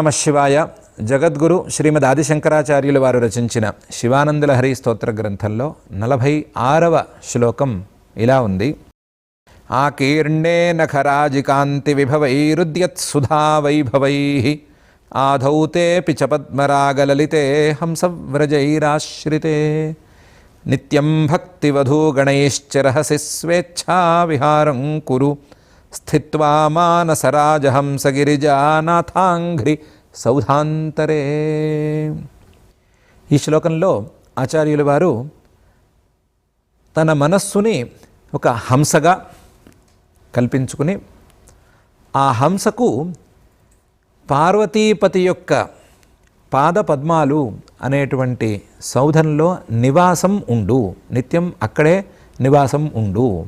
ఓం నమ శివాయ. జగద్గురు శ్రీమద్ ఆదిశంకరాచార్యులు వారు రచించిన శివానందుల హరి స్తోత్ర గ్రంథంలో నలభై ఆరవ శ్లోకం ఇలా ఉంది. ఆకీర్ణే నఖరాజికాంతి విభవైరుద్యత్సుధా వైభవై ఆధౌతే పిచ పద్మరాగలలితే హంసవ్రజైరాశ్రితే. నిత్యం భక్తివధూగణైశ్చరహసి స్వేచ్ఛా విహారం కురు. స్థిత్వా మానసరాజహంసగిరిజానాథాంఘ్రి సౌధాంతరే ఈ శ్లోకంలో ఆచార్యుల వారు తన మనస్సుని ఒక హంసగా కల్పించుకుని ఆ హంసకు పార్వతీపతి యొక్క పాద పద్మాలు అనేటువంటి సౌధంలో నివాసం ఉండు నిత్యం అక్కడే నివాసం ఉండు.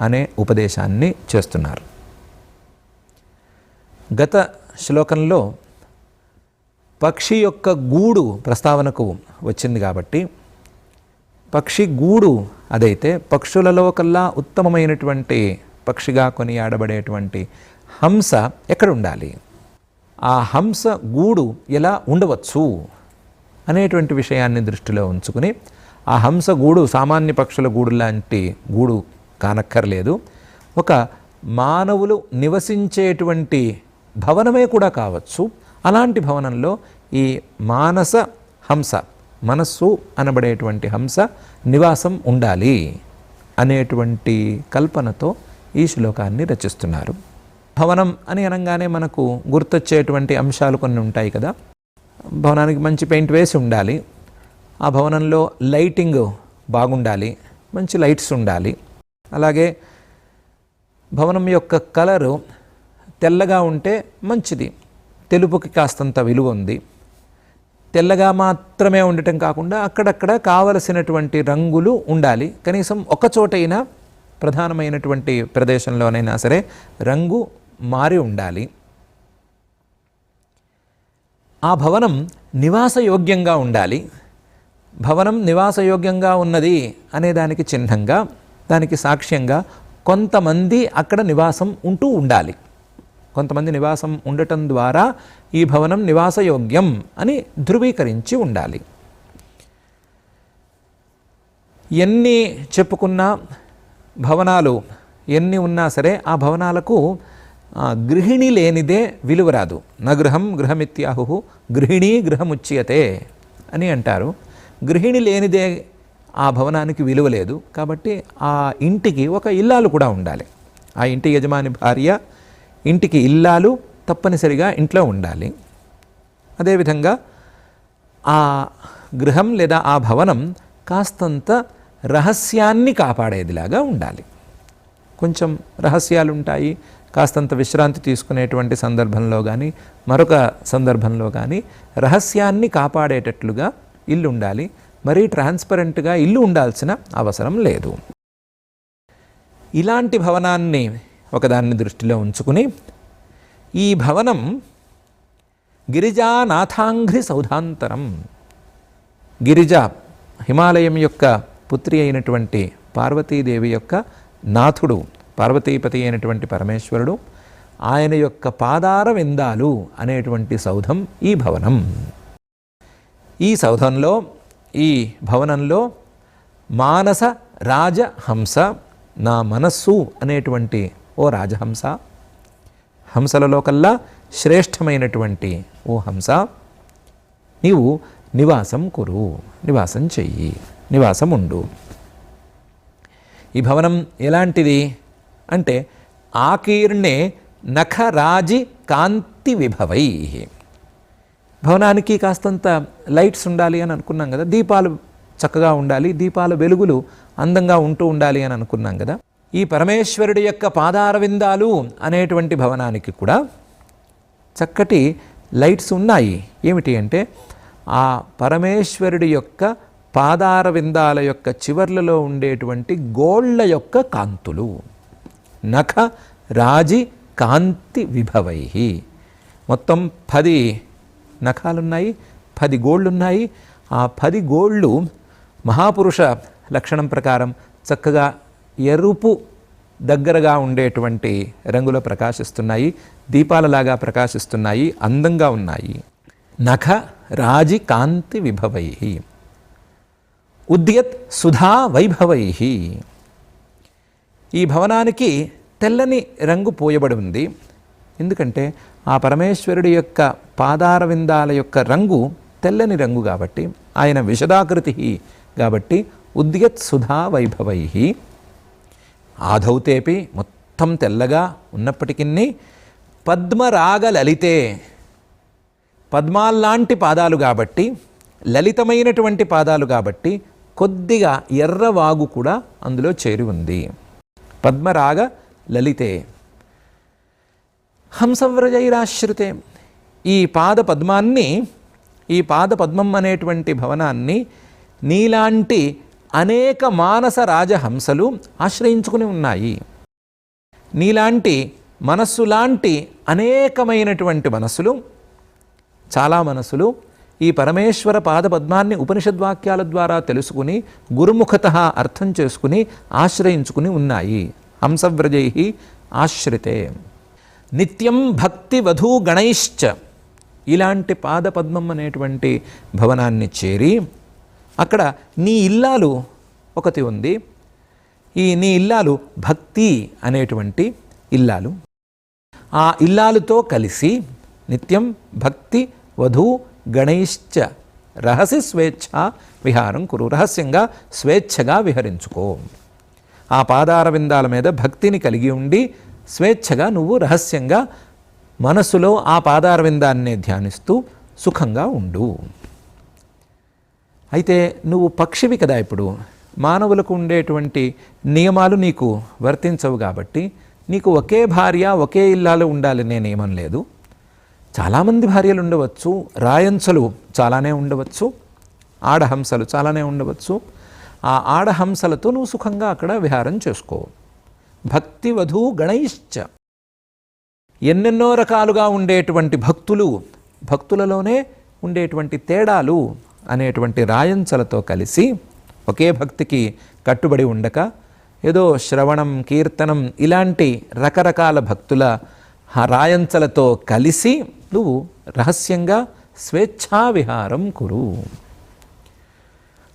అనే ఉపదేశాన్ని చేస్తున్నారు. గత శ్లోకంలో పక్షి యొక్క గూడు ప్రస్తావనకు వచ్చింది కాబట్టి పక్షి గూడు అదైతే పక్షులలో కల్లా ఉత్తమమైనటువంటి పక్షిగా కొనియాడబడేటువంటి హంస ఎక్కడ ఉండాలి ఆ హంస గూడు ఎలా ఉండవచ్చు అనేటువంటి విషయాన్ని దృష్టిలో ఉంచుకుని ఆ హంస గూడు సామాన్య పక్షుల గూడు లాంటి గూడు కానక్కర్లేదు. ఒక మానవులు నివసించేటువంటి భవనమే కూడా కావచ్చు. అలాంటి భవనంలో ఈ మానస హంస మనస్సు అనబడేటువంటి హంస నివాసం ఉండాలి అనేటువంటి కల్పనతో ఈ శ్లోకాన్ని రచిస్తున్నారు. భవనం అని అనగానే మనకు గుర్తొచ్చేటువంటి అంశాలు కొన్ని ఉంటాయి కదా. భవనానికి మంచి పెయింట్ వేసి ఉండాలి. ఆ భవనంలో లైటింగ్ బాగుండాలి. మంచి లైట్స్ ఉండాలి. అలాగే భవనం యొక్క కలరు తెల్లగా ఉంటే మంచిది. తెలుపుకి కాస్తంత విలువ ఉంది. తెల్లగా మాత్రమే ఉండటం కాకుండా అక్కడక్కడ కావలసినటువంటి రంగులు ఉండాలి. కనీసం ఒక చోటైనా ప్రధానమైనటువంటి ప్రదేశంలోనైనా సరే రంగు మారి ఉండాలి. ఆ భవనం నివాసయోగ్యంగా ఉండాలి. భవనం నివాసయోగ్యంగా ఉన్నది అనేదానికి చిహ్నంగా దానికి సాక్ష్యంగా కొంతమంది అక్కడ నివాసం ఉంటూ ఉండాలి. కొంతమంది నివాసం ఉండటం ద్వారా ఈ భవనం నివాసయోగ్యం అని ధృవీకరించి ఉండాలి. ఎన్ని చెప్పుకున్న భవనాలు ఎన్ని ఉన్నా సరే ఆ భవనాలకు గృహిణి లేనిదే విలువరాదు నగృహం గృహమిత్యాహు గృహిణీ గృహముచ్యతే అని అంటారు. గృహిణి లేనిదే ఆ భవనానికి విలువ లేదు. కాబట్టి ఆ ఇంటికి ఒక ఇల్లాలు కూడా ఉండాలి. ఆ ఇంటి యజమాని భార్య ఇంటికి ఇల్లాలు తప్పనిసరిగా ఇంట్లో ఉండాలి. అదేవిధంగా ఆ గృహం లేదా ఆ భవనం కాస్తంత రహస్యాన్ని కాపాడేదిలాగా ఉండాలి. కొంచెం రహస్యాలు ఉంటాయి కాస్తంత విశ్రాంతి తీసుకునేటువంటి సందర్భంలో కానీ మరొక సందర్భంలో కానీ రహస్యాన్ని కాపాడేటట్లుగా ఇల్లు ఉండాలి మరీ ట్రాన్స్పరెంట్గా ఇల్లు ఉండాల్సిన అవసరం లేదు. ఇలాంటి భవనాన్ని ఒకదాన్ని దృష్టిలో ఉంచుకుని ఈ భవనం గిరిజానాథాంఘ్రి సౌధాంతరం. గిరిజ హిమాలయం యొక్క పుత్రి అయినటువంటి పార్వతీదేవి యొక్క నాథుడు పార్వతీపతి అయినటువంటి పరమేశ్వరుడు ఆయన యొక్క పాదార విందాలు అనేటువంటి సౌధం ఈ భవనం. ఈ సౌధంలో ఈ భవనంలో మానస రాజహంస నా మనస్సు అనేటువంటి ఓ రాజహంస హంసలలో కల్లా శ్రేష్టమైనటువంటి ఓ హంస. నీవు నివాసం కురు నివాసం చెయ్యి నివాసం ఉండు. ఈ భవనం ఎలాంటిది అంటే ఆకీర్ణే నఖరాజి కాంతి విభవై. భవనానికి కాస్తంత లైట్స్ ఉండాలి అని అనుకున్నాం కదా. దీపాలు చక్కగా ఉండాలి. దీపాల వెలుగులు అందంగా ఉంటూ ఉండాలి అని అనుకున్నాం కదా. ఈ పరమేశ్వరుడి యొక్క పాదారవిందాలు అనేటువంటి భవనానికి కూడా చక్కటి లైట్స్ ఉన్నాయి. ఏమిటి అంటే ఆ పరమేశ్వరుడి యొక్క పాదారవిందాల యొక్క చివర్లలో ఉండేటువంటి గోళ్ళ యొక్క కాంతులు. నఖ రాజి కాంతి విభవై. మొత్తం పది నఖాలున్నాయి పది గోళ్ళున్నాయి. ఆ పది గోళ్ళు మహాపురుష లక్షణం ప్రకారం చక్కగా ఎరుపు దగ్గరగా ఉండేటువంటి రంగులో ప్రకాశిస్తున్నాయి దీపాలలాగా ప్రకాశిస్తున్నాయి అందంగా ఉన్నాయి. నఖ రాజి కాంతి విభవై. ఉద్యత్ సుధా వైభవై. ఈ భవనానికి తెల్లని రంగు పోయబడి ఉంది. ఎందుకంటే ఆ పరమేశ్వరుడి యొక్క పాదారవిందాల యొక్క రంగు తెల్లని రంగు కాబట్టి ఆయన విషదాకృతి కాబట్టి ఉద్యత్ సుధా వైభవై ఆధౌతేపి మొత్తం తెల్లగా ఉన్నప్పటికీ పద్మరాగ లలితే పద్మాల్లాంటి పాదాలు కాబట్టి లలితమైనటువంటి పాదాలు కాబట్టి కొద్దిగా ఎర్రవాగు కూడా అందులో చేరి ఉంది. పద్మరాగ లలితే హంసవ్రజైరాశ్రితే. ఈ పాద పద్మాన్ని ఈ పాద పద్మం అనేటువంటి భవనాన్ని నీలాంటి అనేక మానస రాజహంసలు ఆశ్రయించుకుని ఉన్నాయి. నీలాంటి మనస్సులాంటి అనేకమైనటువంటి మనస్సులు చాలా మనసులు ఈ పరమేశ్వర పాదపద్మాన్ని ఉపనిషద్వాక్యాల ద్వారా తెలుసుకుని గురుముఖత అర్థం చేసుకుని ఆశ్రయించుకుని ఉన్నాయి. హంసవ్రజై ఆశ్రితే. నిత్యం భక్తి వధూ గణైశ్చ ఇలాంటి పాదపద్మం అనేటువంటి భవనాన్ని చేరి అక్కడ నీ ఇల్లాలు ఒకటి ఉంది. ఈ నీ ఇల్లాలు భక్తి అనేటువంటి ఇల్లాలు. ఆ ఇల్లాలుతో కలిసి నిత్యం భక్తి వధూ గణైశ్చ రహస్య స్వేచ్ఛ విహారం కురు. రహస్యంగా స్వేచ్ఛగా విహరించుకో. ఆ పాదారవిందాల మీద భక్తిని కలిగి ఉండి స్వేచ్ఛగా నువ్వు రహస్యంగా మనసులో ఆ పాదారవిందాన్నే ధ్యానిస్తూ సుఖంగా ఉండు. అయితే నువ్వు పక్షివి కదా ఇప్పుడు. మానవులకు ఉండేటువంటి నియమాలు నీకు వర్తించవు కాబట్టి నీకు ఒకే భార్య ఒకే ఇల్లాలు ఉండాలనే నియమం లేదు. చాలామంది భార్యలు ఉండవచ్చు. రాయంచలు చాలానే ఉండవచ్చు. ఆడహంసలు చాలానే ఉండవచ్చు. ఆ ఆడహంసలతో నువ్వు సుఖంగా అక్కడ విహారం చేసుకో. భక్తి వధూ గణైశ్చ. ఎన్నెన్నో రకాలుగా ఉండేటువంటి భక్తులు భక్తులలోనే ఉండేటువంటి తేడాలు అనేటువంటి రాయంచలతో కలిసి ఒకే భక్తికి కట్టుబడి ఉండక ఏదో శ్రవణం కీర్తనం ఇలాంటి రకరకాల భక్తుల రాయంచలతో కలిసి నువ్వు రహస్యంగా స్వేచ్ఛా విహారం కురు.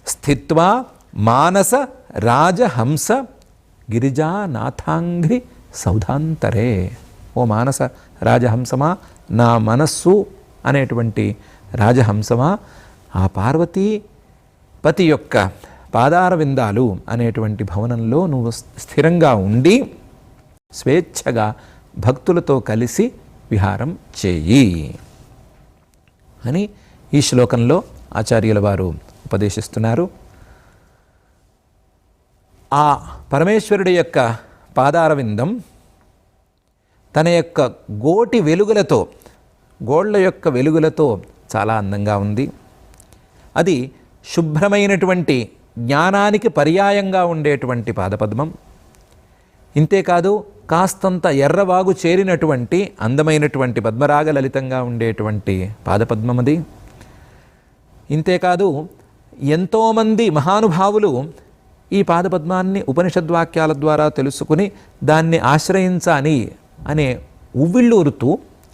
స్థిత్వా మానస రాజహంస గిరిజానాథాంఘ్రి సౌధాంతరే. ఓ మానస రాజహంసమా? నా మనస్సు అనేటువంటి రాజహంసమా? ఆ పార్వతీ పతి యొక్క పాదారవిందాలు అనేటువంటి భవనంలో నువ్వు స్థిరంగా ఉండి స్వేచ్ఛగా భక్తులతో కలిసి విహారం చేయి అని ఈ శ్లోకంలో ఆచార్యుల వారు ఉపదేశిస్తున్నారు. ఆ పరమేశ్వరుడి యొక్క పాదారవిందం తన యొక్క గోటి వెలుగులతో గోళ్ళ యొక్క వెలుగులతో చాలా అందంగా ఉంది. అది శుభ్రమైనటువంటి జ్ఞానానికి పర్యాయంగా ఉండేటువంటి పాదపద్మం. ఇంతేకాదు కాస్తంత ఎర్రవాగు చేరినటువంటి అందమైనటువంటి పద్మరాగ లలితంగా ఉండేటువంటి పాదపద్మం అది. ఇంతేకాదు ఎంతోమంది మహానుభావులు ఈ పాదపద్మాన్ని ఉపనిషద్వాక్యాల ద్వారా తెలుసుకుని దాన్ని ఆశ్రయించాలి అనే ఉవ్విళ్ళూరుతూ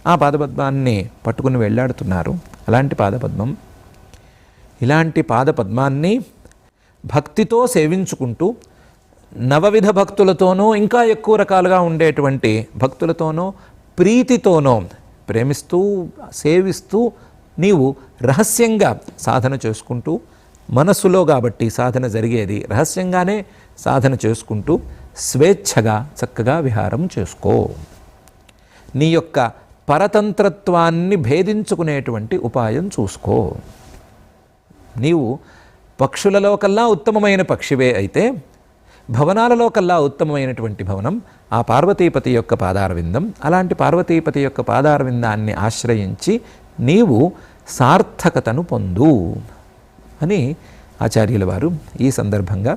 ఆ పాదపద్మాన్ని పట్టుకుని వెళ్ళాడుతున్నారు అలాంటి పాదపద్మం. ఇలాంటి పాదపద్మాన్ని భక్తితో సేవించుకుంటూ నవవిధ భక్తులతోనూ ఇంకా ఎక్కువ రకాలుగా ఉండేటువంటి భక్తులతోనో ప్రీతితోనో ప్రేమిస్తూ సేవిస్తూ నీవు రహస్యంగా సాధన చేసుకుంటూ మనస్సులో కాబట్టి సాధన జరిగేది రహస్యంగానే సాధన చేసుకుంటూ స్వేచ్ఛగా చక్కగా విహారం చేసుకో. నీ యొక్క పరతంత్రత్వాన్ని భేదించుకునేటువంటి ఉపాయం చూసుకో. నీవు పక్షులలో కల్లా ఉత్తమమైన పక్షివే అయితే భవనాలలో కల్లా ఉత్తమమైనటువంటి భవనం ఆ పార్వతీపతి యొక్క పాదారవిందం అలాంటి పార్వతీపతి యొక్క పాదారవిందాన్ని ఆశ్రయించి నీవు సార్థకతను పొందు. అని ఆచార్యుల వారు ఈ సందర్భంగా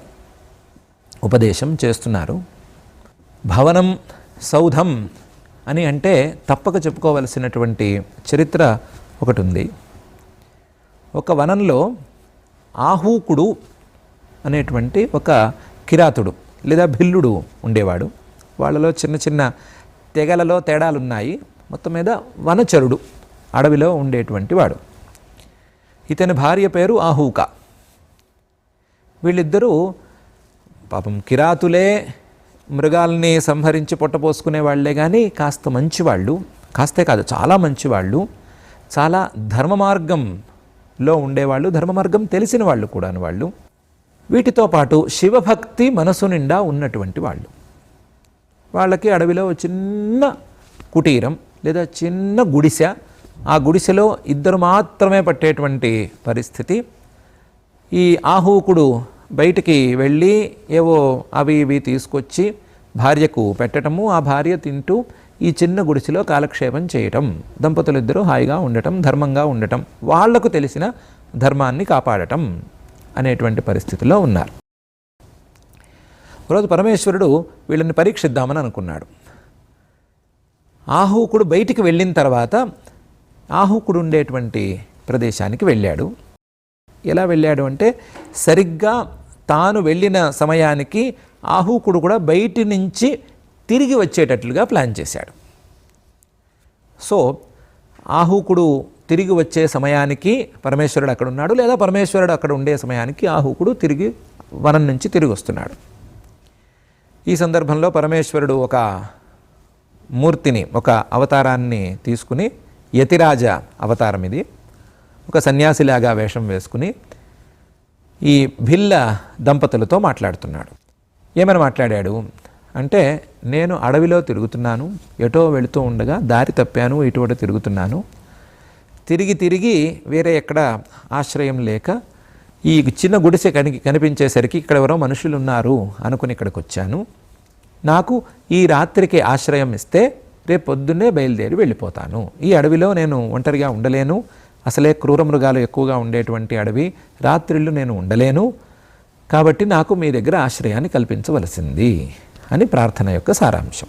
ఉపదేశం చేస్తున్నారు. భవనం సౌధం అని అంటే తప్పక చెప్పుకోవలసినటువంటి చరిత్ర ఒకటి ఉంది ఒక వనంలో ఆహూకుడు అనేటువంటి ఒక కిరాతుడు లేదా భిల్లుడు ఉండేవాడు. వాళ్ళలో చిన్న చిన్న తెగలలో తేడాలు ఉన్నాయి మొత్తం మీద వనచరుడు అడవిలో ఉండేటువంటి వాడు. ఇతని భార్య పేరు ఆహూక. వీళ్ళిద్దరూ పాపం కిరాతులే మృగాల్ని సంహరించి పొట్టపోసుకునే వాళ్ళే కానీ కాస్త మంచివాళ్ళు కాస్తే కాదు చాలా మంచివాళ్ళు చాలా ధర్మ మార్గంలో ఉండేవాళ్ళు ధర్మ మార్గం తెలిసిన వాళ్ళు కూడా వాళ్ళు. వీటితో పాటు శివభక్తి మనసు నిండా ఉన్నటువంటి వాళ్ళు. వాళ్ళకి అడవిలో చిన్న కుటీరం లేదా చిన్న గుడిసె ఆ గుడిసెలో ఇద్దరు మాత్రమే పట్టేటువంటి పరిస్థితి. ఈ ఆహూకుడు బయటికి వెళ్ళి ఏవో అవి ఇవి తీసుకొచ్చి భార్యకు పెట్టటము ఆ భార్య తింటూ ఈ చిన్న గుడిసెలో కాలక్షేపం చేయటం దంపతులు ఇద్దరు హాయిగా ఉండటం ధర్మంగా ఉండటం వాళ్ళకు తెలిసిన ధర్మాన్ని కాపాడటం అనేటువంటి పరిస్థితిలో ఉన్నారు. ఒకరోజు పరమేశ్వరుడు వీళ్ళని పరీక్షిద్దామని అనుకున్నాడు. ఆహూకుడు బయటికి వెళ్ళిన తర్వాత ఆహుకుడు ఉండేటువంటి ప్రదేశానికి వెళ్ళాడు. ఎలా వెళ్ళాడు అంటే సరిగ్గా తాను వెళ్ళిన సమయానికి ఆహుకుడు కూడా బయటి నుంచి తిరిగి వచ్చేటట్లుగా ప్లాన్ చేశాడు. సో ఆహుకుడు తిరిగి వచ్చే సమయానికి పరమేశ్వరుడు అక్కడ ఉన్నాడు లేదా పరమేశ్వరుడు అక్కడ ఉండే సమయానికి ఆహుకుడు తిరిగి వనం నుంచి తిరిగి వస్తున్నాడు. ఈ సందర్భంలో పరమేశ్వరుడు ఒక మూర్తిని ఒక అవతారాన్ని తీసుకుని యతిరాజ అవతారం ఇది. ఒక సన్యాసిలాగా వేషం వేసుకుని ఈ భిల్ల దంపతులతో మాట్లాడుతున్నాడు. ఏమని మాట్లాడాడు? అంటే నేను అడవిలో తిరుగుతున్నాను ఎటో వెళుతూ ఉండగా దారి తప్పాను ఇటువంటి తిరుగుతున్నాను. తిరిగి తిరిగి వేరే ఎక్కడ ఆశ్రయం లేక ఈ చిన్న గుడిసె కని కనిపించేసరికి ఇక్కడ ఎవరో మనుషులు ఉన్నారు అనుకుని ఇక్కడికి వచ్చాను నాకు ఈ రాత్రికి ఆశ్రయం ఇస్తే రేపు పొద్దున్నే బయలుదేరి వెళ్ళిపోతాను. ఈ అడవిలో నేను ఒంటరిగా ఉండలేను. అసలే క్రూర మృగాలు ఎక్కువగా ఉండేటువంటి అడవి. రాత్రిళ్ళు నేను ఉండలేను. కాబట్టి నాకు మీ దగ్గర ఆశ్రయాన్ని కల్పించవలసింది అని ప్రార్థన యొక్క సారాంశం.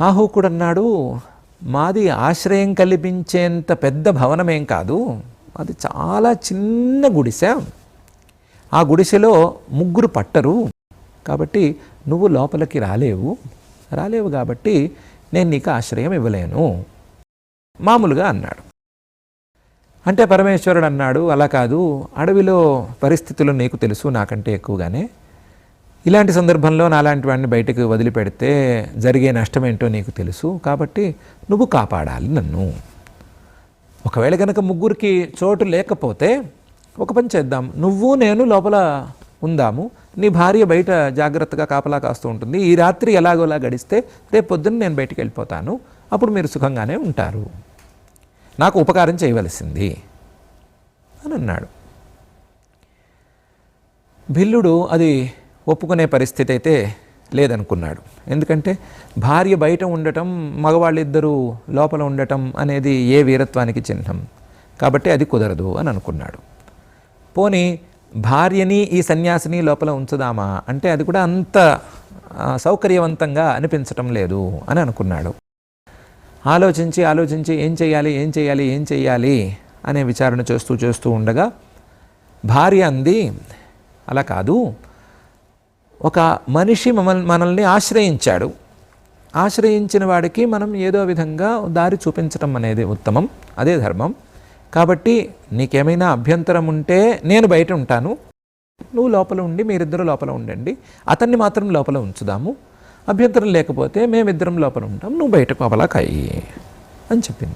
ఆహూకుడు అన్నాడు మాది ఆశ్రయం కల్పించేంత పెద్ద భవనమేం కాదు. అది చాలా చిన్న గుడిసె. ఆ గుడిసెలో ముగ్గురు పట్టరు. కాబట్టి నువ్వు లోపలికి రాలేవు. రాలేవు కాబట్టి నేను నీకు ఆశ్రయం ఇవ్వలేను. మామూలుగా అన్నాడు. అంటే పరమేశ్వరుడు అన్నాడు అలా కాదు అడవిలో పరిస్థితులు నీకు తెలుసు నాకంటే ఎక్కువగానే. ఇలాంటి సందర్భంలో నాలాంటి వాడిని బయటకు వదిలిపెడితే జరిగే నష్టం ఏంటో నీకు తెలుసు కాబట్టి నువ్వు కాపాడాలి నన్ను. ఒకవేళ కనుక ముగ్గురికి చోటు లేకపోతే ఒక పని చేద్దాం. నువ్వు నేను లోపల ఉందాము. నీ భార్య బయట జాగ్రత్తగా కాపలా కాస్తూ ఉంటుంది. ఈ రాత్రి ఎలాగోలా గడిస్తే రేపు పొద్దున్న నేను బయటికి వెళ్ళిపోతాను. అప్పుడు మీరు సుఖంగానే ఉంటారు. నాకు ఉపకారం చేయవలసింది అని అన్నాడు. భిల్లుడు అది ఒప్పుకునే పరిస్థితి అయితే లేదనుకున్నాడు. ఎందుకంటే భార్య బయట ఉండటం మగవాళ్ళిద్దరూ లోపల ఉండటం అనేది ఏ వీరత్వానికి చిహ్నం. కాబట్టి అది కుదరదు అని అనుకున్నాడు. పోనీ భార్యని ఈ సన్యాసిని లోపల ఉంచుదామా? అంటే అది కూడా అంత సౌకర్యవంతంగా అనిపించటం లేదు అని అనుకున్నాడు. ఆలోచించి ఆలోచించి ఏం చేయాలి ఏం చేయాలి ఏం చేయాలి అనే విచారణ చేస్తూ చేస్తూ ఉండగా భార్య అంది అలా కాదు. ఒక మనిషి మమ్మల్ని మనల్ని ఆశ్రయించాడు. ఆశ్రయించిన వాడికి మనం ఏదో విధంగా దారి చూపించటం అనేది ఉత్తమం అదే ధర్మం. కాబట్టి నీకేమైనా అభ్యంతరం ఉంటే నేను బయట ఉంటాను. నువ్వు లోపల ఉండి మీరిద్దరు లోపల ఉండండి. అతన్ని మాత్రం లోపల ఉంచుదాము. అభ్యంతరం లేకపోతే మేమిద్దరం లోపల ఉంటాం. నువ్వు బయట కాపలా కాయి అని చెప్పింది.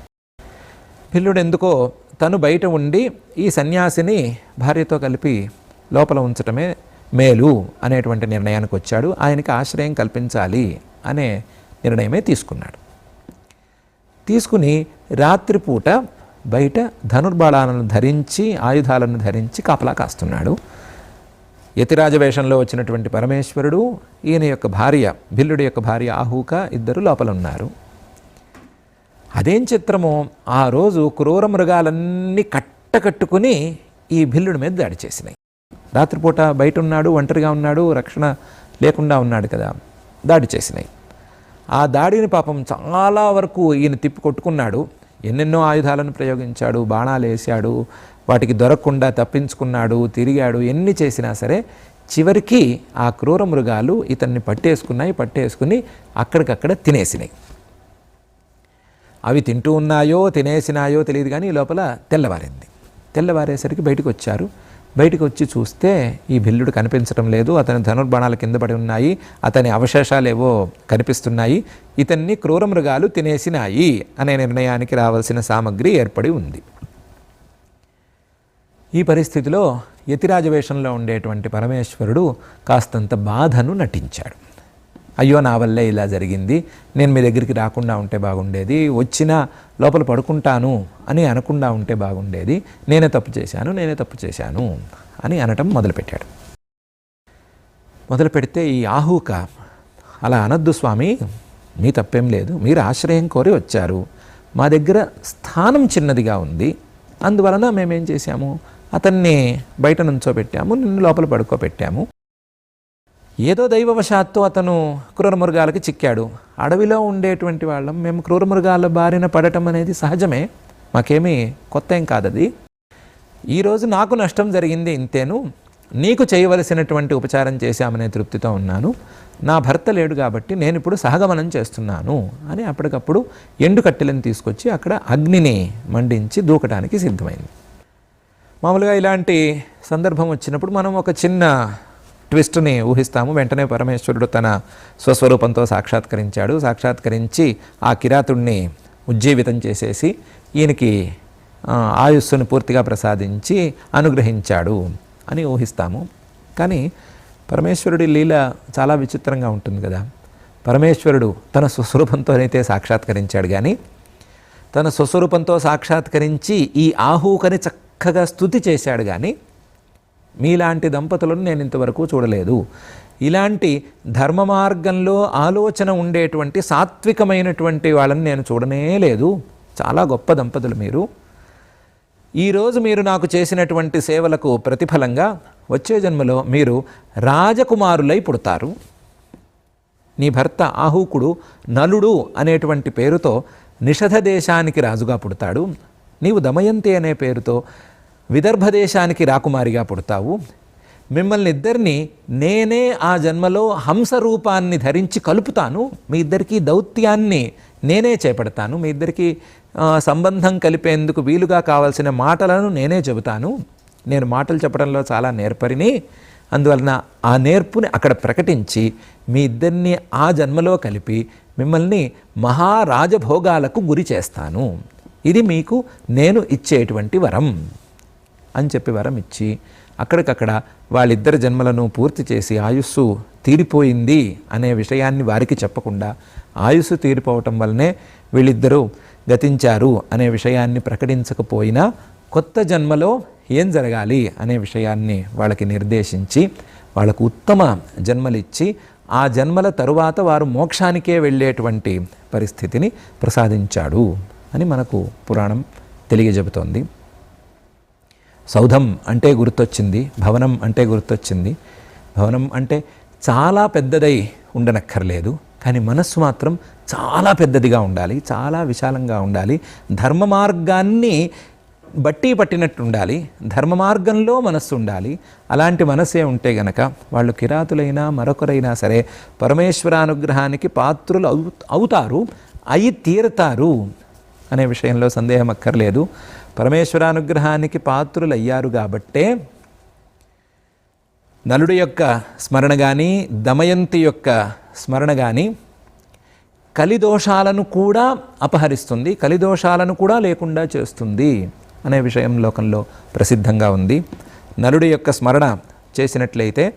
పిల్లుడు ఎందుకో తను బయట ఉండి ఈ సన్యాసిని భార్యతో కలిపి లోపల ఉంచటమే మేలు అనేటువంటి నిర్ణయానికి వచ్చాడు. ఆయనకి ఆశ్రయం కల్పించాలి అనే నిర్ణయమే తీసుకున్నాడు. తీసుకుని రాత్రిపూట బయట ధనుర్బాణాలను ధరించి ఆయుధాలను ధరించి కాపలా కాస్తున్నాడు. యతిరాజ వేషంలో వచ్చినటువంటి పరమేశ్వరుడు ఈయన యొక్క భార్య భిల్లుడి యొక్క భార్య ఆహూక ఇద్దరు లోపల ఉన్నారు అదేం చిత్రమో ఆ రోజు క్రూర మృగాలన్నీ కట్టకట్టుకుని ఈ భిల్లుడి మీద దాడి చేసినాయి. రాత్రిపూట బయట ఉన్నాడు ఒంటరిగా ఉన్నాడు రక్షణ లేకుండా ఉన్నాడు కదా దాడి చేసినాయి. ఆ దాడిని పాపం చాలా వరకు ఈయన తిప్పి కొట్టుకున్నాడు. ఎన్నెన్నో ఆయుధాలను ప్రయోగించాడు బాణాలు వేసాడు వాటికి దొరకకుండా తప్పించుకున్నాడు తిరిగాడు ఎన్ని చేసినా సరే చివరికి ఆ క్రూర మృగాలు ఇతన్ని పట్టేసుకున్నాయి పట్టేసుకుని అక్కడికక్కడ తినేసినాయి. అవి తింటూ ఉన్నాయో తినేసినాయో తెలియదు కానీ ఈ లోపల తెల్లవారింది. తెల్లవారేసరికి బయటకు వచ్చారు. బయటకు వచ్చి చూస్తే ఈ బిల్లుడు కనిపించడం లేదు అతని ధనుర్బాణాలు కింద పడి ఉన్నాయి అతని అవశేషాలు ఏవో కనిపిస్తున్నాయి ఇతన్ని క్రూర మృగాలు తినేసినాయి అనే నిర్ణయానికి రావాల్సిన సామగ్రి ఏర్పడి ఉంది. ఈ పరిస్థితిలో యతిరాజ వేషంలో ఉండేటువంటి పరమేశ్వరుడు కాస్తంత బాధను నటించాడు. అయ్యో నా వల్లే ఇలా జరిగింది. నేను మీ దగ్గరికి రాకుండా ఉంటే బాగుండేది. వచ్చిన లోపల పడుకుంటాను అని అనకుండా ఉంటే బాగుండేది. నేనే తప్పు చేశాను నేనే తప్పు చేశాను అని అనటం మొదలుపెట్టాడు. మొదలు పెడితే ఈ ఆహూక అలా అనద్దు స్వామి మీ తప్పేం లేదు మీరు ఆశ్రయం కోరి వచ్చారు. మా దగ్గర స్థానం చిన్నదిగా ఉంది. అందువలన మేమేం చేశాము? అతన్ని బయట నుంచోబెట్టాము నిన్ను లోపల పడుకోబెట్టాము. ఏదో దైవవశాత్తు అతను క్రూరమృగాలకి చిక్కాడు. అడవిలో ఉండేటువంటి వాళ్ళం మేము క్రూరమృగాల బారిన పడటం అనేది సహజమే. మాకేమీ కొత్త ఏం కాదది ఈరోజు నాకు నష్టం జరిగింది ఇంతేను. నీకు చేయవలసినటువంటి ఉపచారం చేశామనే తృప్తితో ఉన్నాను. నా భర్త లేడు కాబట్టి నేను ఇప్పుడు సహగమనం చేస్తున్నాను అని అప్పటికప్పుడు ఎండు కట్టెలను తీసుకొచ్చి అక్కడ అగ్నిని మండించి దూకటానికి సిద్ధమైంది. మామూలుగా ఇలాంటి సందర్భం వచ్చినప్పుడు మనం ఒక చిన్న ట్విస్ట్ని ఊహిస్తాము. వెంటనే పరమేశ్వరుడు తన స్వస్వరూపంతో సాక్షాత్కరించాడు. సాక్షాత్కరించి ఆ కిరాతుణ్ణి ఉజ్జీవితం చేసేసి ఈయనకి ఆయుస్సును పూర్తిగా ప్రసాదించి అనుగ్రహించాడు అని ఊహిస్తాము. కానీ పరమేశ్వరుడి లీల చాలా విచిత్రంగా ఉంటుంది కదా. పరమేశ్వరుడు తన స్వస్వరూపంతోనైతే సాక్షాత్కరించాడు కానీ తన స్వస్వరూపంతో సాక్షాత్కరించి ఈ ఆహూకని చక్కగా స్థుతి చేశాడు కానీ మీలాంటి దంపతులను నేను ఇంతవరకు చూడలేదు. ఇలాంటి ధర్మ మార్గంలో ఆలోచన ఉండేటువంటి సాత్వికమైనటువంటి వాళ్ళని నేను చూడనే లేదు. చాలా గొప్ప దంపతులు మీరు. ఈరోజు మీరు నాకు చేసినటువంటి సేవలకు ప్రతిఫలంగా వచ్చే జన్మలో మీరు రాజకుమారులై పుడతారు. నీ భర్త ఆహూకుడు నలుడు అనేటువంటి పేరుతో నిషధ దేశానికి రాజుగా పుడతాడు. నీవు దమయంతి అనే పేరుతో విదర్భ దేశానికి రాకుమారిగా పుడతావు. మిమ్మల్ని ఇద్దరిని నేనే ఆ జన్మలో హంస రూపాన్ని ధరించి కలుపుతాను. మీ ఇద్దరికీ దౌత్యాన్ని నేనే చేపడతాను. మీ ఇద్దరికీ సంబంధం కలిపేందుకు వీలుగా కావాల్సిన మాటలను నేనే చెబుతాను. నేను మాటలు చెప్పడంలో చాలా నేర్పరిని. అందువలన ఆ నేర్పుని అక్కడ ప్రకటించి మీ ఇద్దరిని ఆ జన్మలో కలిపి మిమ్మల్ని మహారాజభోగాలకు గురి చేస్తాను. ఇది మీకు నేను ఇచ్చేటువంటి వరం. అని చెప్పి వరం ఇచ్చి అక్కడికక్కడ వాళ్ళిద్దరి జన్మలను పూర్తి చేసి ఆయుస్సు తీరిపోయింది అనే విషయాన్ని వారికి చెప్పకుండా ఆయుస్సు తీరిపోవటం వల్లనే వీళ్ళిద్దరూ గతించారు అనే విషయాన్ని ప్రకటించకపోయినా కొత్త జన్మలో ఏం జరగాలి అనే విషయాన్ని వాళ్ళకి నిర్దేశించి వాళ్ళకు ఉత్తమ జన్మలిచ్చి ఆ జన్మల తరువాత వారు మోక్షానికే వెళ్ళేటువంటి పరిస్థితిని ప్రసాదించాడు అని మనకు పురాణం తెలియజెబుతోంది. సౌధం అంటే గుర్తొచ్చింది భవనం అంటే గుర్తొచ్చింది. భవనం అంటే చాలా పెద్దదై ఉండనక్కర్లేదు కానీ మనస్సు మాత్రం చాలా పెద్దదిగా ఉండాలి చాలా విశాలంగా ఉండాలి. ధర్మ మార్గాన్ని బట్టి పట్టినట్టు ఉండాలి ధర్మ మార్గంలో మనస్సు ఉండాలి. అలాంటి మనసే ఉంటే గనక వాళ్ళు కిరాతులైనా మరొకరైనా సరే పరమేశ్వరానుగ్రహానికి పాత్రులు అవు అవుతారు అయి తీరతారు అనే విషయంలో సందేహం అక్కర్లేదు. పరమేశ్వరానుగ్రహానికి పాత్రులు అయ్యారు కాబట్టే నలుడు యొక్క స్మరణ కానీ దమయంతి యొక్క స్మరణ కానీ కలిదోషాలను కూడా అపహరిస్తుంది కలిదోషాలను కూడా లేకుండా చేస్తుంది అనే విషయం లోకంలో ప్రసిద్ధంగా ఉంది. నలుడి యొక్క స్మరణ చేసినట్లయితే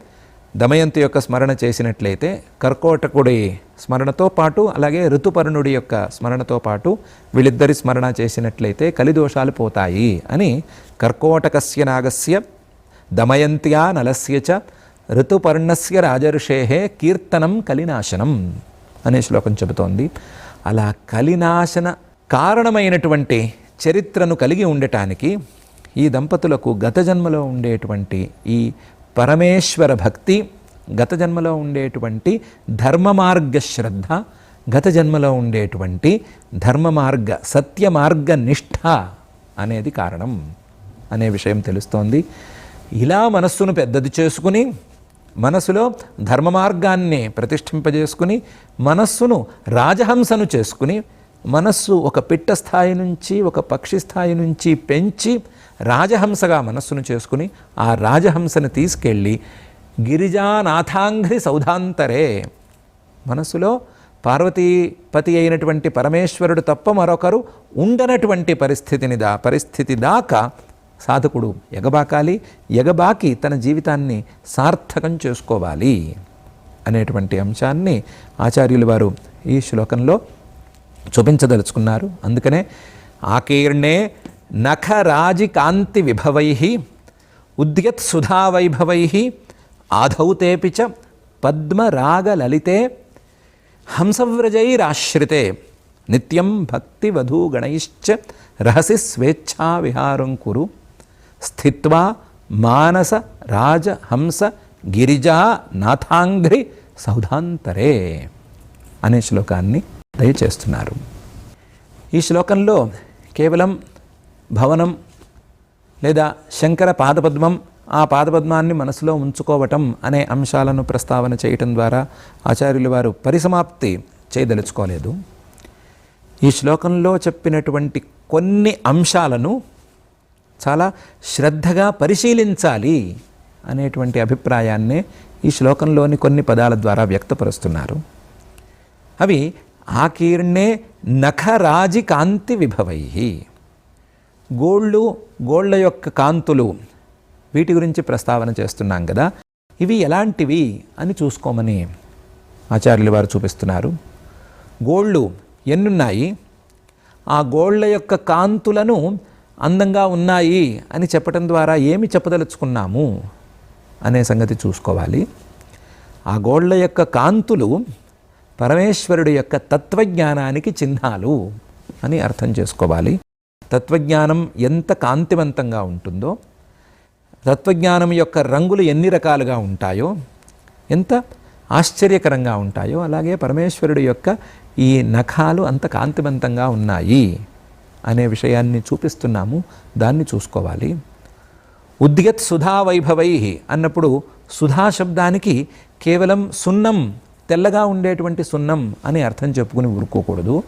దమయంతి యొక్క స్మరణ చేసినట్లయితే కర్కోటకుడి స్మరణతో పాటు అలాగే ఋతుపర్ణుడి యొక్క స్మరణతో పాటు వీళ్ళిద్దరి స్మరణ చేసినట్లయితే కలిదోషాలు పోతాయి అని కర్కోటకస్య నాగస్య దమయంత్యా నలస్య చ ఋతుపర్ణస్య రాజర్షేహే కీర్తనం కలినాశనం అనే శ్లోకం చెబుతోంది. అలా కలినాశన కారణమైనటువంటి చరిత్రను కలిగి ఉండటానికి ఈ దంపతులకు గత జన్మలో ఉండేటువంటి ఈ పరమేశ్వర భక్తి గత జన్మలో ఉండేటువంటి ధర్మ మార్గ శ్రద్ధ గత జన్మలో ఉండేటువంటి ధర్మ మార్గ సత్య మార్గ నిష్ఠ అనేది కారణం అనే విషయం తెలుస్తోంది. ఇలా మనస్సును పెద్దది చేసుకుని మనసులో ధర్మ మార్గాన్ని ప్రతిష్ఠింపజేసుకుని మనస్సును రాజహంసను చేసుకుని మనస్సు ఒక పిట్ట స్థాయి నుంచి ఒక పక్షి స్థాయి నుంచి పెంచి రాజహంసగా మనస్సును చేసుకుని ఆ రాజహంసను తీసుకెళ్ళి గిరిజానాథాంఘ్రి సౌధాంతరే. మనస్సులో పార్వతీపతి అయినటువంటి పరమేశ్వరుడు తప్ప మరొకరు ఉండనటువంటి పరిస్థితిని దా పరిస్థితి దాకా సాధకుడు ఎగబాకాలి ఎగబాకి తన జీవితాన్ని సార్థకం చేసుకోవాలి అనేటువంటి అంశాన్ని ఆచార్యులు వారు ఈ శ్లోకంలో చూపించదలుచుకున్నారు. అందుకనే ఆకీర్ణే నఖరాజి కాంతి విభవై ఉద్యత్ సుధావైభవై ఆధౌతేపి చ పద్మరాగలలితే హంసవ్రజైరాశ్రితే. నిత్యం భక్తివధూగణైశ్చ రహసి స్వేచ్ఛావిహారం కురు. స్థిత్వా మానస రాజహంస గిరిజా నాథాంఘ్రి సౌధాంతరే అనే శ్లోకాన్ని దయచేస్తున్నారు. ఈ శ్లోకంలో కేవలం భవనం లేదా శంకర పాదపద్మం ఆ పాదపద్మాన్ని మనసులో ఉంచుకోవటం అనే అంశాలను ప్రస్తావన చేయటం ద్వారా ఆచార్యులు వారు పరిసమాప్తి చేయదలుచుకోలేదు. ఈ శ్లోకంలో చెప్పినటువంటి కొన్ని అంశాలను చాలా శ్రద్ధగా పరిశీలించాలి అనేటువంటి అభిప్రాయాన్నే ఈ శ్లోకంలోని కొన్ని పదాల ద్వారా వ్యక్తపరుస్తున్నారు. అవి ఆకీర్ణే నఖరాజి కాంతి విభవై. గోళ్ళు గోళ్ళ యొక్క కాంతులు వీటి గురించి ప్రస్తావన చేస్తున్నాం కదా. ఇవి ఎలాంటివి అని చూసుకోమని ఆచార్యులు వారు చూపిస్తున్నారు. గోళ్ళు ఎన్నున్నాయి? ఆ గోళ్ళ యొక్క కాంతులను అందంగా ఉన్నాయి అని చెప్పటం ద్వారా ఏమి చెప్పదలుచుకున్నాము అనే సంగతి చూసుకోవాలి. ఆ గోళ్ళ యొక్క కాంతులు పరమేశ్వరుడు యొక్క తత్వజ్ఞానానికి చిహ్నాలు అని అర్థం చేసుకోవాలి. తత్వజ్ఞానం ఎంత కాంతివంతంగా ఉంటుందో తత్వజ్ఞానం యొక్క రంగులు ఎన్ని రకాలుగా ఉంటాయో ఎంత ఆశ్చర్యకరంగా ఉంటాయో అలాగే పరమేశ్వరుడి యొక్క ఈ నఖాలు అంత కాంతివంతంగా ఉన్నాయి అనే విషయాన్ని చూపిస్తున్నాము. దాన్ని చూసుకోవాలి. ఉద్యత్ సుధా వైభవై అన్నప్పుడు సుధా శబ్దానికి కేవలం సున్నం తెల్లగా ఉండేటువంటి సున్నం అని అర్థం చెప్పుకుని ఊరుకోకూడదు.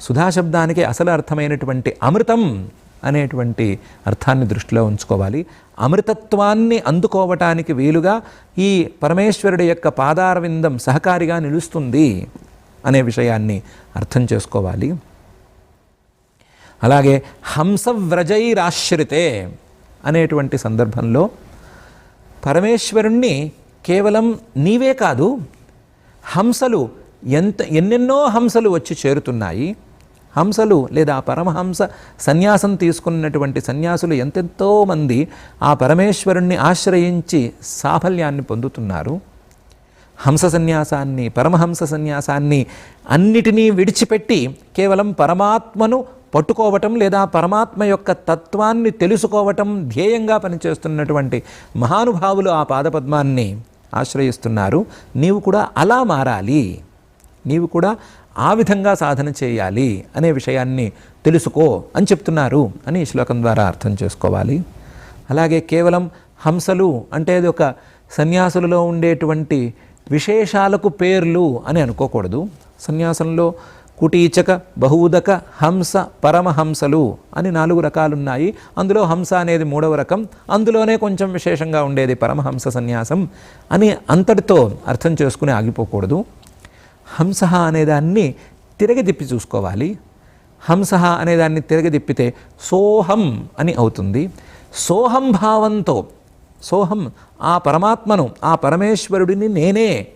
సుధా శబ్దానికి అసలు అర్థమైనటువంటి అమృతం అనేటువంటి అర్థాన్ని దృష్టిలో ఉంచుకోవాలి. అమృతత్వాన్ని అందుకోవటానికి వీలుగా ఈ పరమేశ్వరుడి యొక్క పాదారవిందం సహకారిగా నిలుస్తుంది అనే విషయాన్ని అర్థం చేసుకోవాలి. అలాగే హంసవ్రజైరాశ్రితే అనేటువంటి సందర్భంలో పరమేశ్వరుణ్ణి కేవలం నీవే కాదు హంసలు ఎంత ఎన్నెన్నో హంసలు వచ్చి చేరుతున్నాయి. హంసలు లేదా పరమహంస సన్యాసం తీసుకున్నటువంటి సన్యాసులు ఎంతెంతో మంది ఆ పరమేశ్వరుణ్ణి ఆశ్రయించి సాఫల్యాన్ని పొందుతున్నారు. హంస సన్యాసాన్ని పరమహంస సన్యాసాన్ని అన్నిటినీ విడిచిపెట్టి కేవలం పరమాత్మను పట్టుకోవటం లేదా పరమాత్మ యొక్క తత్వాన్ని తెలుసుకోవటం ధ్యేయంగా పనిచేస్తున్నటువంటి మహానుభావులు ఆ పాదపద్మాన్ని ఆశ్రయిస్తున్నారు. నీవు కూడా అలా మారాలి. నీవు కూడా ఆ విధంగా సాధన చేయాలి అనే విషయాన్ని తెలుసుకో అని చెప్తున్నారు అని ఈ శ్లోకం ద్వారా అర్థం చేసుకోవాలి. అలాగే కేవలం హంసలు అంటే అది ఒక సన్యాసులలో ఉండేటువంటి విశేషాలకు పేర్లు అని అనుకోకూడదు. సన్యాసంలో కుటీచక బహూదక హంస పరమహంసలు అని నాలుగు రకాలున్నాయి. అందులో హంస అనేది మూడవ రకం. అందులోనే కొంచెం విశేషంగా ఉండేది పరమహంస సన్యాసం అని అంతటితో అర్థం చేసుకుని ఆగిపోకూడదు. హంస అనేదాన్ని తిరగదిప్పి చూసుకోవాలి. హంస అనేదాన్ని తిరగదిప్పితే సోహం అని అవుతుంది. సోహం భావంతో సోహం ఆ పరమాత్మను ఆ పరమేశ్వరుడిని నేనే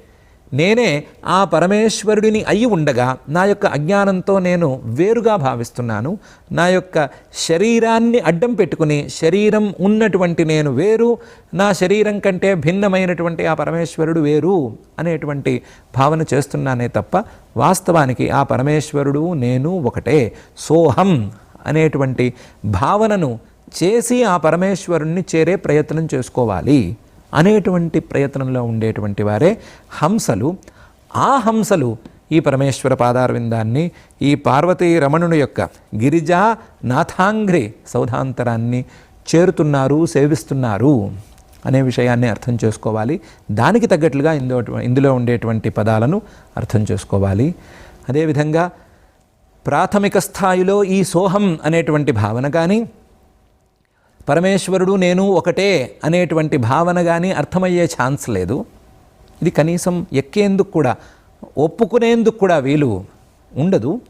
నేనే ఆ పరమేశ్వరుడిని అయి ఉండగా నా యొక్క అజ్ఞానంతో నేను వేరుగా భావిస్తున్నాను. నా యొక్క శరీరాన్ని అడ్డం పెట్టుకుని శరీరం ఉన్నటువంటి నేను వేరు నా శరీరం కంటే భిన్నమైనటువంటి ఆ పరమేశ్వరుడు వేరు అనేటువంటి భావన చేస్తున్నానే తప్ప వాస్తవానికి ఆ పరమేశ్వరుడు నేను ఒకటే సోహం అనేటువంటి భావనను చేసి ఆ పరమేశ్వరుణ్ణి చేరే ప్రయత్నం చేసుకోవాలి. అనేటువంటి ప్రయత్నంలో ఉండేటువంటి వారే హంసలు. ఆ హంసలు ఈ పరమేశ్వర పాదారవిందాన్ని ఈ పార్వతీ రమణుని యొక్క గిరిజా నాథాంఘ్రి సౌధాంతరాన్ని చేరుతున్నారు సేవిస్తున్నారు అనే విషయాన్ని అర్థం చేసుకోవాలి. దానికి తగ్గట్లుగా ఇందులో ఇందులో ఉండేటువంటి పదాలను అర్థం చేసుకోవాలి. అదేవిధంగా ప్రాథమిక స్థాయిలో ఈ సోహం అనేటువంటి భావన కానీ పరమేశ్వరుడు నేను ఒకటే అనేటువంటి భావన కానీ అర్థమయ్యే ఛాన్స్ లేదు. ఇది కనీసం ఎక్కేందుకు కూడా ఒప్పుకునేందుకు కూడా వీలు ఉండదు.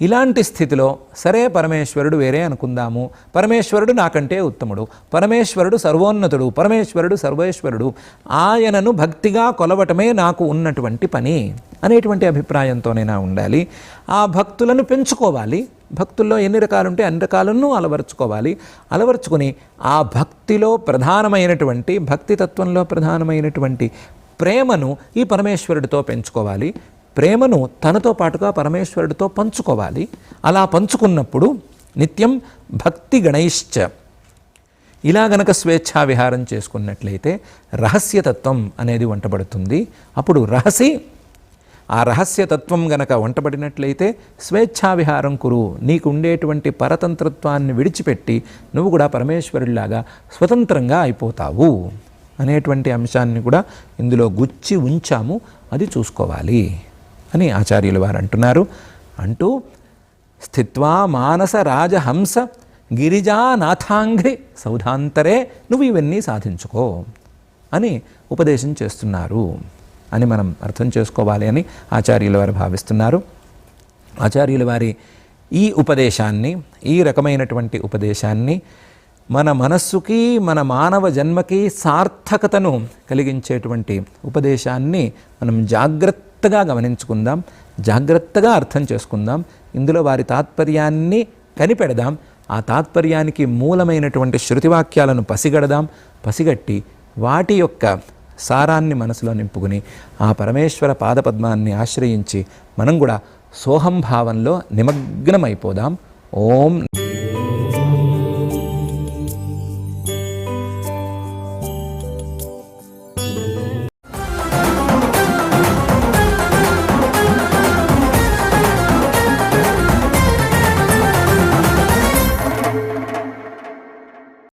ఇలాంటి స్థితిలో సరే పరమేశ్వరుడు వేరే అనుకుందాము. పరమేశ్వరుడు నాకంటే ఉత్తముడు. పరమేశ్వరుడు సర్వోన్నతుడు. పరమేశ్వరుడు సర్వేశ్వరుడు. ఆయనను భక్తిగా కొలవటమే నాకు ఉన్నటువంటి పని. అనేటువంటి అభిప్రాయంతోనైనా ఉండాలి. ఆ భక్తులను పెంచుకోవాలి. భక్తుల్లో ఎన్ని రకాలు ఉంటే అన్ని రకాలను అలవరుచుకోవాలి. అలవరుచుకొని ఆ భక్తిలో ప్రధానమైనటువంటి భక్తి తత్వంలో ప్రధానమైనటువంటి ప్రేమను ఈ పరమేశ్వరుడితో పెంచుకోవాలి. ప్రేమను తనతో పాటుగా పరమేశ్వరుడితో పంచుకోవాలి. అలా పంచుకున్నప్పుడు నిత్యం భక్తి గణైశ్చ. ఇలా గనక స్వేచ్ఛా విహారం చేసుకున్నట్లయితే రహస్యతత్వం అనేది వంటబడుతుంది. అప్పుడు రహసి ఆ రహస్యతత్వం గనక వంటబడినట్లయితే స్వేచ్ఛా విహారం కురు. నీకు ఉండేటువంటి పరతంత్రత్వాన్ని విడిచిపెట్టి నువ్వు కూడా పరమేశ్వరుడిలాగా స్వతంత్రంగా అయిపోతావు అనేటువంటి అంశాన్ని కూడా ఇందులో గుచ్చి ఉంచాము. అది చూసుకోవాలి అని ఆచార్యులు వారు అంటున్నారు. అంటూ స్థిత్వా మానస రాజహంస గిరిజానాథాంఘ్రి సౌధాంతరే నువ్వు ఇవన్నీ సాధించుకో అని ఉపదేశం చేస్తున్నారు. అని మనం అర్థం చేసుకోవాలి అని ఆచార్యుల వారు భావిస్తున్నారు. ఆచార్యుల వారి ఈ ఉపదేశాన్ని ఈ రకమైనటువంటి ఉపదేశాన్ని మన మనస్సుకి మన మానవ జన్మకి సార్థకతను కలిగించేటువంటి ఉపదేశాన్ని మనం జాగ్రత్తగా గమనించుకుందాం జాగ్రత్తగా అర్థం చేసుకుందాం. ఇందులో వారి తాత్పర్యాన్ని కనిపెడదాం. ఆ తాత్పర్యానికి మూలమైనటువంటి శృతివాక్యాలను పసిగడదాం. పసిగట్టి వాటి యొక్క సారాన్ని మనసులో నింపుకుని ఆ పరమేశ్వర పాదపద్మాన్ని ఆశ్రయించి మనం కూడా సోహంభావంలో నిమగ్నమైపోదాం. ఓం